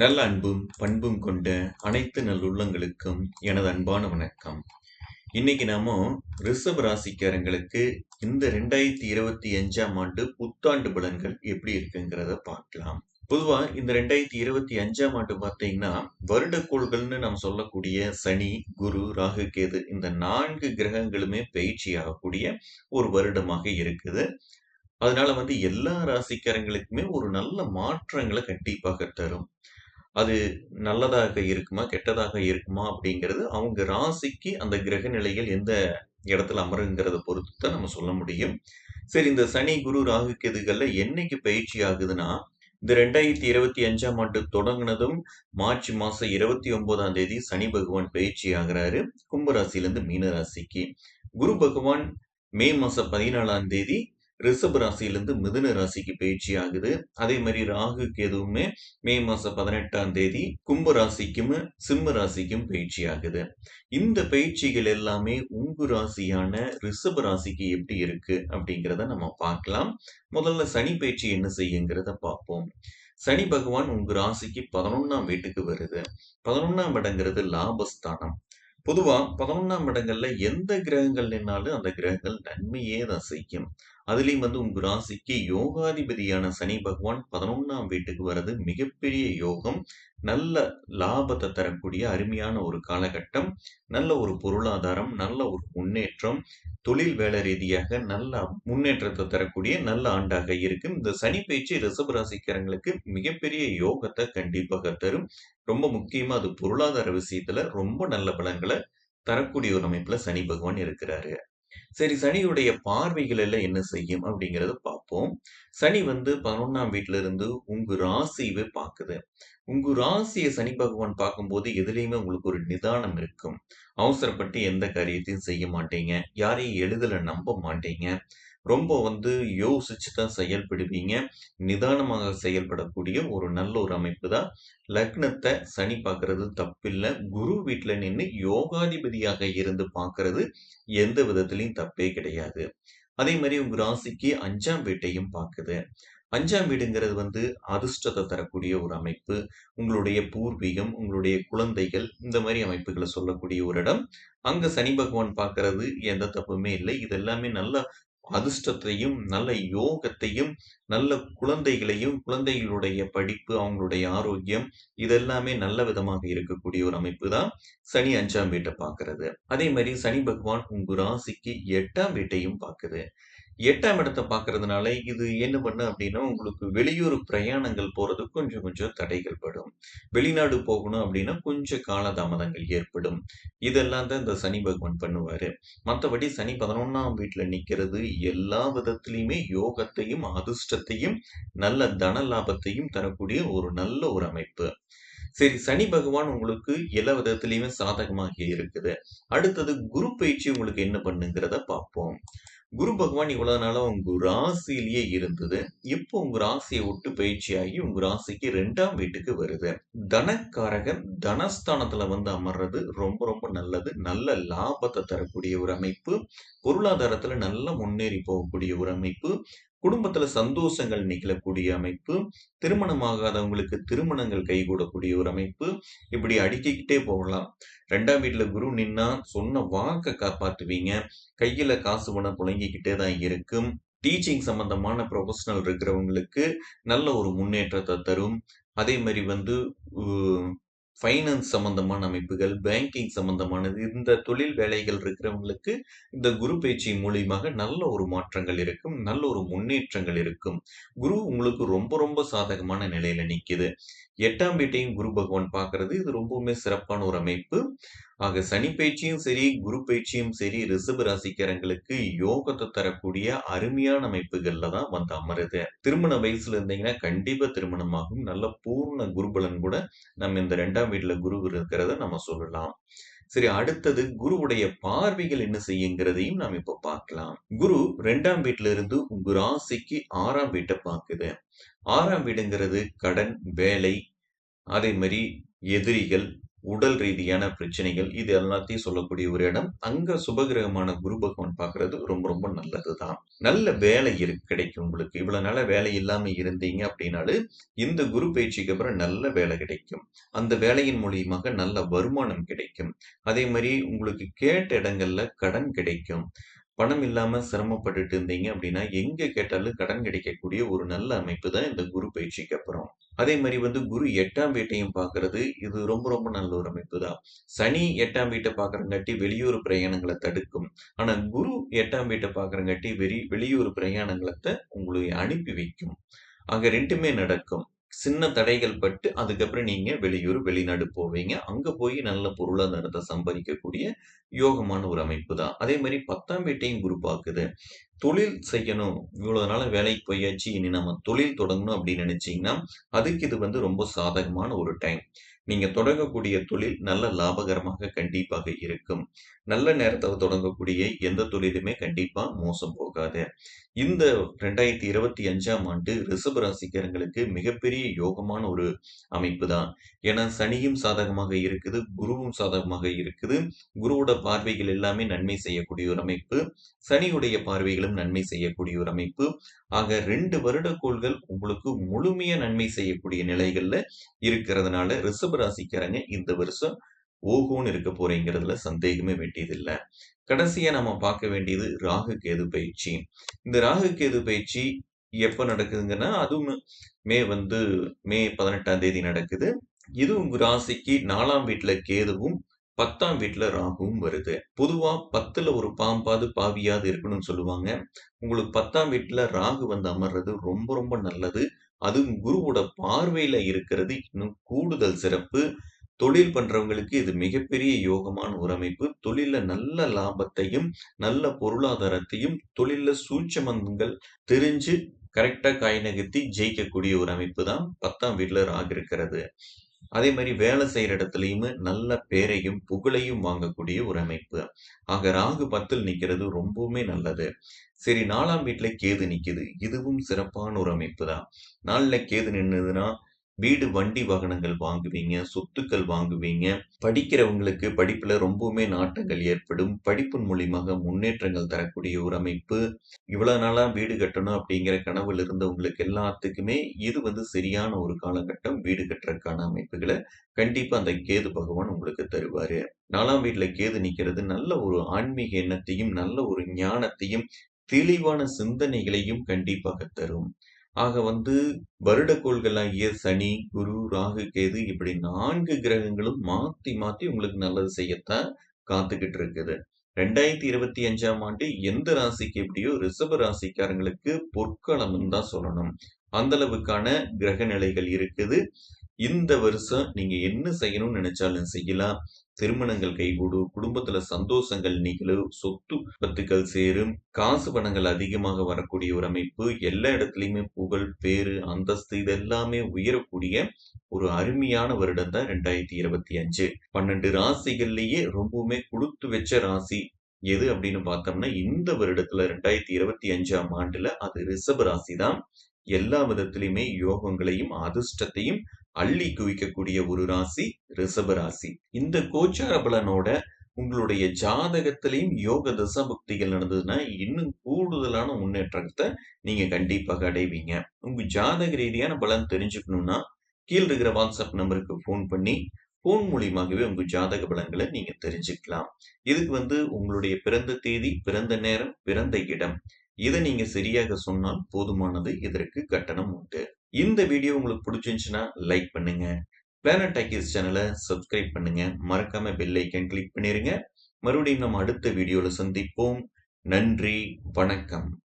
நல்ல அன்பும், பண்பும் கொண்ட அனைத்து நல்லுள்ளங்களுக்கும் எனது அன்பான வணக்கம். இன்னைக்கு நாம ரிஷப ராசிக்காரங்களுக்கு இந்த 2025ஆம் ஆண்டு புத்தாண்டு பலன்கள் எப்படி இருக்குங்கிறத பார்க்கலாம். பொதுவா இந்த 2025ஆம் ஆண்டு பார்த்தீங்கன்னா, வருடக்கோள்கள்னு நாம் சொல்லக்கூடிய சனி, குரு, ராகு, கேது இந்த நான்கு கிரகங்களுமே பயிற்சி ஆகக்கூடிய ஒரு வருடமாக இருக்குது. அதனால வந்து எல்லா ராசிக்காரங்களுக்குமே ஒரு நல்ல மாற்றங்களை கண்டிப்பாக தரும். அது நல்லதாக இருக்குமா? கெட்டதாக இருக்குமா? அப்படிங்கிறது அவங்க ராசிக்கு அந்த கிரக நிலைகள் எந்த இடத்துல அமருங்கிறத பொறுத்து தான் நம்ம சொல்ல முடியும். சரி இந்த சனி, குரு, ராகு, கேதுகள்ல என்னைக்கு பயிற்சி ஆகுதுன்னா, இந்த 2025ஆம் ஆண்டு தொடங்கினதும் மார்ச் மாசம் 29ஆம் தேதி சனி பகவான் பயிற்சி ஆகுறாரு. கும்பராசிலிருந்து மீன ராசிக்கு. குரு பகவான் மே மாசம் 14ஆம் தேதி ரிஷப ராசியிலிருந்து மிதுன ராசிக்கு பயிற்சி ஆகுது. அதே மாதிரி ராகு, கேதுவுமே மே மாசம் 18ஆம் தேதி கும்ப ராசிக்கும், சிம்ம ராசிக்கும் பயிற்சி ஆகுது. இந்த பயிற்சிகள் எல்லாமே உங்க ராசியான ரிஷப ராசிக்கு எப்படி இருக்கு அப்படிங்கிறத நம்ம பார்க்கலாம். முதல்ல சனி பயிற்சி என்ன செய்யுங்கிறத பார்ப்போம். சனி பகவான் உங்க ராசிக்கு 11ஆம் வீட்டுக்கு வருது. 11ஆம் இடங்கிறது லாபஸ்தானம். பொதுவா 11ஆம் இடங்கள்ல எந்த கிரகங்கள் நின்னாலும் அந்த கிரகங்கள் நன்மையே தான் செய்யும். அதுலேயும் வந்து உங்க ராசிக்கு யோகாதிபதியான சனி பகவான் 11ஆம் வீட்டுக்கு வர்றது மிகப்பெரிய யோகம். நல்ல லாபத்தை தரக்கூடிய அருமையான ஒரு காலகட்டம். நல்ல ஒரு பொருளாதாரம், நல்ல ஒரு முன்னேற்றம், தொழில் வேலை ரீதியாக நல்ல முன்னேற்றத்தை தரக்கூடிய நல்ல ஆண்டாக இருக்கு. இந்த சனி பயிற்சி ரிஷப ராசிக்காரங்களுக்கு மிகப்பெரிய யோகத்தை கண்டிப்பாக தரும். ரொம்ப முக்கியமா அது பொருளாதார விஷயத்துல ரொம்ப நல்ல பலன்களை தரக்கூடிய ஒரு அமைப்புல சனி பகவான் இருக்கிறாரு. சரி சனியுடைய பார்வைகள் எல்லாம் என்ன செய்யும் அப்படிங்கிறத பார்ப்போம். சனி வந்து 11ஆம் வீட்ல இருந்து உங்க ராசியவே பார்க்குது. உங்க ராசிய சனி பகவான் பார்க்கும்போது எதுலயுமே உங்களுக்கு ஒரு நிதானம் இருக்கும். அவசரப்பட்டு எந்த காரியத்தையும் செய்ய மாட்டீங்க. யாரையும் எளிதில நம்ப மாட்டீங்க. ரொம்ப வந்து யோசிச்சு தான் செயல்படுவீங்க. நிதானமாக செயல்படக்கூடிய ஒரு நல்ல ஒரு அமைப்பு தான். லக்னத்த சனி பார்க்கறது தப்பில்ல. குரு வீட்ல நின்னு யோகாதிபதியாக இருந்து பார்க்கறது எந்த விதத்திலயும் தப்பே கிடையாது. அதே மாதிரி உங்க ராசிக்கு 5ஆம் வீட்டையும் பார்க்குது. அஞ்சாம் வீடுங்கிறது வந்து அதிர்ஷ்டத்தை தரக்கூடிய ஒரு அமைப்பு. உங்களுடைய பூர்வீகம், உங்களுடைய குழந்தைகள் இந்த மாதிரி அமைப்புகளை சொல்லக்கூடிய ஒரு இடம். அங்க சனி பகவான் பார்க்கறது எந்த தப்புமே இல்லை. இது எல்லாமே நல்ல அதிர்ஷ்டத்தையும், நல்ல யோகத்தையும், நல்ல குழந்தைகளையும், குழந்தைகளுடைய படிப்பு, அவங்களுடைய ஆரோக்கியம் இதெல்லாமே நல்ல விதமாக இருக்கக்கூடிய ஒரு அமைப்பு தான் சனி அஞ்சாம் வீட்டை பார்க்கறது அதே மாதிரி சனி பகவான் உங்க ராசிக்கு எட்டாம் வீட்டையும் பார்க்குது. 8ஆம் இடத்த பார்க்கறதுனால இது என்ன பண்ணும் அப்படின்னா, உங்களுக்கு வெளியூர் பிரயாணங்கள் போறது கொஞ்சம் கொஞ்சம் தடைகள் படும். வெளிநாடு போகணும் அப்படின்னா கொஞ்சம் காலதாமதங்கள் ஏற்படும். இதெல்லாம் தான் இந்த சனி பகவான் பண்ணுவாரு. மத்தபடி சனி 11ஆம் வீட்டுல நிக்கிறது எல்லா விதத்திலயுமே யோகத்தையும், அதிர்ஷ்டத்தையும், நல்ல தன லாபத்தையும் தரக்கூடிய ஒரு நல்ல ஒரு அமைப்பு. சரி சனி பகவான் உங்களுக்கு எல்லா விதத்திலயுமே சாதகமாக இருக்குது. அடுத்தது குரு பயிற்சி உங்களுக்கு என்ன பண்ணுங்கிறத பார்ப்போம். குரு பகவான் இவ்வளவு நாளா உங்க ராசியிலேயே இருந்தது. இப்போ உங்க ராசியை விட்டு பயிற்சியாகி உங்க ராசிக்கு ரெண்டாம் வீட்டுக்கு வருது. தனக்காரகன் தனஸ்தானத்துல வந்து அமர்றது ரொம்ப ரொம்ப நல்லது. நல்ல லாபத்தை தரக்கூடிய ஒரு அமைப்பு. பொருளாதாரத்துல நல்ல முன்னேறி போகக்கூடிய ஒரு அமைப்பு. குடும்பத்துல சந்தோஷங்கள் நிகழக்கூடிய அமைப்பு. திருமணமாகாதவங்களுக்கு திருமணங்கள் கைகூடக்கூடிய ஒரு அமைப்பு. இப்படி அடுக்கிக்கிட்டே போகலாம். ரெண்டாம் வீட்டுல குரு நின்னா சொன்ன வாக்க காப்பாத்துவீங்க. கையில காசு பணம் புழங்கிக்கிட்டே தான் இருக்கும். டீச்சிங் சம்பந்தமான ப்ரொஃபஷனல் இருக்கிறவங்களுக்கு நல்ல ஒரு முன்னேற்றத்தை தரும். அதே மாதிரி வந்து ஃபைனான்ஸ் சம்பந்தமான அமைப்புகள், பேங்கிங் சம்பந்தமானது இந்த தொழில் வேலைகள் இருக்கிறவங்களுக்கு இந்த குரு பயிற்சி மூலியமாக நல்ல ஒரு மாற்றங்கள் இருக்கும். நல்ல ஒரு முன்னேற்றங்கள் இருக்கும். குரு உங்களுக்கு ரொம்ப ரொம்ப சாதகமான நிலையில நிக்குது. எட்டாம் வீட்டையும் குரு பகவான் பார்க்கறது இது ரொம்பவுமே சிறப்பான ஒரு அமைப்பு. ஆக சனி பயிற்சியும் சரி, குரு பயிற்சியும் சரி ரிசர்வ் ராசிக்காரங்களுக்கு யோகத்தை தரக்கூடிய அருமையான அமைப்புகள்ல தான் வந்து அமருது. திருமண வயசுல இருந்தீங்கன்னா கண்டிப்பா திருமணமாகும். நல்ல பூர்ண குருபலன் கூட நம்ம இந்த ரெண்டாம் வீட்டுல குரு இருக்கிறத நம்ம சொல்லலாம். சரி அடுத்தது குருவுடைய பார்வைகள் என்ன செய்யுங்கிறதையும் நாம் இப்ப பார்க்கலாம். குரு ரெண்டாம் வீட்டுல இருந்து உங்க ராசிக்கு ஆறாம் வீட்டை பார்க்குது. ஆறாம் வீடுங்கிறது கடன், வேலை, அதே மாதிரி எதிரிகள், உடல் ரீதியான பிரச்சனைகள் இது எல்லாத்தையும் சொல்லக்கூடிய ஒரு இடம். அங்க சுபகிரகமான குரு பகவான் பார்க்கிறது ரொம்ப ரொம்ப நல்லதுதான். நல்ல வேலை இரு கிடைக்கும் உங்களுக்கு. இவ்வளவு நல்ல வேலை இல்லாம இருந்தீங்க அப்படின்னாலும், இந்த குரு பயிற்சிக்கு அப்புறம் நல்ல வேலை கிடைக்கும். அந்த வேலையின் மூலியமாக நல்ல வருமானம் கிடைக்கும். அதே மாதிரி உங்களுக்கு கேட்ட இடங்கள்ல கடன் கிடைக்கும். பணம் இல்லாம சிரமப்பட்டுட்டு இருந்தீங்க அப்படின்னா, எங்க கேட்டாலும் கடன் கிடைக்கக்கூடிய ஒரு நல்ல அமைப்பு தான் இந்த குரு பயிற்சிக்கு அப்புறம். அதே மாதிரி வந்து குரு எட்டாம் வீட்டையும் பார்க்கறது இது ரொம்ப ரொம்ப நல்ல ஒரு அமைப்பு தான். சனி எட்டாம் வீட்டை பார்க்கறங்காட்டி வெளியூர் பிரயாணங்களை தடுக்கும். ஆனா குரு எட்டாம் வீட்டை பார்க்கறங்காட்டி வெறி வெளியூர் பிரயாணங்களை உங்களை அனுப்பி வைக்கும். அங்க ரெண்டுமே நடக்கும். சின்ன தடைகள் பட்டு அதுக்கப்புறம் நீங்க வெளியூர், வெளிநாடு போவீங்க. அங்க போய் நல்ல பொருளாதாரத்தை சம்பாதிக்கக்கூடிய யோகமான ஒரு அமைப்பு தான். அதே மாதிரி பத்தாம் வீட்டையும் குரு பார்க்குது. தொழில் செய்யணும். இவ்வளோ நாள் வேலைக்கு போயாச்சு. இனி நம்ம தொழில் தொடங்கணும் அப்படின்னு நினைச்சீங்கன்னா, அதுக்கு இது வந்து ரொம்ப சாதகமான ஒரு டைம். நீங்க தொடங்கக்கூடிய தொழில் நல்ல லாபகரமாக கண்டிப்பாக இருக்கும். நல்ல நேரத்தில் தொடங்கக்கூடிய எந்த தொழிலுமே கண்டிப்பா மோசம் போகாது. இந்த 2025ஆம் ஆண்டு ரிஷப ராசிக்காரங்களுக்கு மிகப்பெரிய யோகமான ஒரு அமைப்பு தான். ஏன்னா சனியும் சாதகமாக இருக்குது, குருவும் சாதகமாக இருக்குது. குருவோட பார்வைகள் எல்லாமே நன்மை செய்யக்கூடிய ஒரு அமைப்பு. சனியுடைய பார்வைகள் பார்வைகளும் நன்மை செய்யக்கூடிய ஒரு அமைப்பு. ஆக ரெண்டு வருட கோள்கள் உங்களுக்கு முழுமையா நன்மை செய்யக்கூடிய நிலைகள்ல இருக்கிறதுனால, ரிஷப ராசிக்காரங்க இந்த வருஷம் ஓகோன்னு இருக்க போறீங்கிறதுல சந்தேகமே வேண்டியதில்லை கடைசியா நம்ம பார்க்க வேண்டியது ராகு, கேது பயிற்சி. இந்த ராகு, கேது பயிற்சி எப்ப நடக்குதுங்கன்னா, அதுவும் மே வந்து மே 18ஆம் தேதி நடக்குது. இது உங்க ராசிக்கு நாலாம் வீட்டுல கேதுவும், பத்தாம் வீட்டில் ராகுவும் வருது. பொதுவாக பத்தில் ஒரு பாம்பாவது, பாவியாவது இருக்கணும்னு சொல்லுவாங்க. உங்களுக்கு பத்தாம் வீட்டில் ராகு வந்து அமர்றது ரொம்ப ரொம்ப நல்லது. அதுவும் குருவோட பார்வையில் இருக்கிறது இன்னும் கூடுதல் சிறப்பு. தொழில் பண்றவங்களுக்கு இது மிகப்பெரிய யோகமான ஒரு அமைப்பு. தொழிலில் நல்ல லாபத்தையும், நல்ல பொருளாதாரத்தையும், தொழிலில் சூட்சமங்கள் தெரிஞ்சு கரெக்டாக காய் நகர்த்தி ஜெயிக்கக்கூடிய ஒரு அமைப்பு தான் பத்தாம் வீட்டில் ராகு இருக்கிறது. அதே மாதிரி வேலை செய்கிற இடத்துலயுமே நல்ல பேரையும், புகழையும் வாங்கக்கூடிய ஒரு அமைப்பு. ஆக ராகு 10ல் நிக்கிறது ரொம்பவுமே நல்லது. சரி நாலாம் வீட்டில் கேது நிக்குது. இதுவும் சிறப்பான ஒரு அமைப்பு தான். நாளில் கேது நின்றுதுன்னா வீடு, வண்டி, வாகனங்கள் வாங்குவீங்க, சொத்துக்கள் வாங்குவீங்க. படிக்கிறவங்களுக்கு படிப்புல ரொம்பவுமே நாட்டங்கள் ஏற்படும். படிப்பின் மூலியமாக முன்னேற்றங்கள் தரக்கூடிய ஒரு அமைப்பு. இவ்வளவு நாளா வீடு கட்டணும் அப்படிங்கிற கனவுல இருந்தவங்களுக்கு எல்லாத்துக்குமே இது வந்து சரியான ஒரு காலகட்டம். வீடு கட்டுறதுக்கான அமைப்புகளை கண்டிப்பா அந்த கேது பகவான் உங்களுக்கு தருவாரு. 4ஆம் வீட்ல கேது நிக்கிறது நல்ல ஒரு ஆன்மீக எண்ணத்தையும், நல்ல ஒரு ஞானத்தையும், தெளிவான சிந்தனைகளையும் கண்டிப்பாக தரும். ஆக வந்து வருடக்கோள்களாகிய சனி, குரு, ராகு, கேது இப்படி நான்கு கிரகங்களும் மாத்தி மாத்தி உங்களுக்கு நல்லது செய்யத்தான் காத்துக்கிட்டு இருக்குது. 2025ஆம் ஆண்டு எந்த ராசிக்கு எப்படியோ ரிஷப ராசிக்காரங்களுக்கு பொற்களம்னு தான் சொல்லணும். அந்த அளவுக்கான கிரக நிலைகள் இருக்குது. இந்த வருஷம் நீங்க என்ன செய்யணும்னு நினைச்சாலும் செய்யலாம். திருமணங்கள் கைகூடும், குடும்பத்துல சந்தோஷங்கள் நிகழும், சொத்து பத்துக்கள் சேரும், காசு பணங்கள் அதிகமாக வரக்கூடிய ஒரு அமைப்பு. எல்லா இடத்துலையுமே புகழ், பேரு, அந்தஸ்து இது எல்லாமே உயரக்கூடிய ஒரு அருமையான வருடம் தான் 2025. 12 ராசிகள்லயே ரொம்பவுமே கொடுத்து வச்ச ராசி எது அப்படின்னு பார்த்தோம்னா, இந்த வருடத்துல 2025ஆம் ஆண்டுல அது ரிஷப ராசி தான். எல்லா விதத்திலையுமே யோகங்களையும், அதிர்ஷ்டத்தையும் அள்ளி குவிக்கக்கூடிய ஒரு ராசி ரிஷப ராசி. இந்த கோச்சார பலனோட உங்களுடைய ஜாதகத்திலையும் யோக தசாபுக்திகள் நடந்ததுன்னா, இன்னும் கூடுதலான முன்னேற்றத்தை நீங்க கண்டிப்பாக அடைவீங்க. உங்க ஜாதக ரீதியான பலன் தெரிஞ்சுக்கணும்னா, கீழ் இருக்கிற வாட்ஸ்அப் நம்பருக்கு ஃபோன் பண்ணி, ஃபோன் மூலியமாகவே உங்க ஜாதக பலன்களை நீங்க தெரிஞ்சுக்கலாம். இதுக்கு வந்து உங்களுடைய பிறந்த தேதி, பிறந்த நேரம், பிறந்த இடம் இதை நீங்க சரியாக சொன்னால் போதுமானது. இதற்கு கட்டணம் உண்டு. இந்த வீடியோ உங்களுக்கு பிடிச்சிருந்துச்சுன்னா லைக் பண்ணுங்க. பிளானட் டாக்கிஸ் சேனலை சப்ஸ்கிரைப் பண்ணுங்க. மறக்காம பெல் ஐகான் கிளிக் பண்ணிருங்க. மறுபடியும் நம்ம அடுத்த வீடியோவில் சந்திப்போம். நன்றி, வணக்கம்.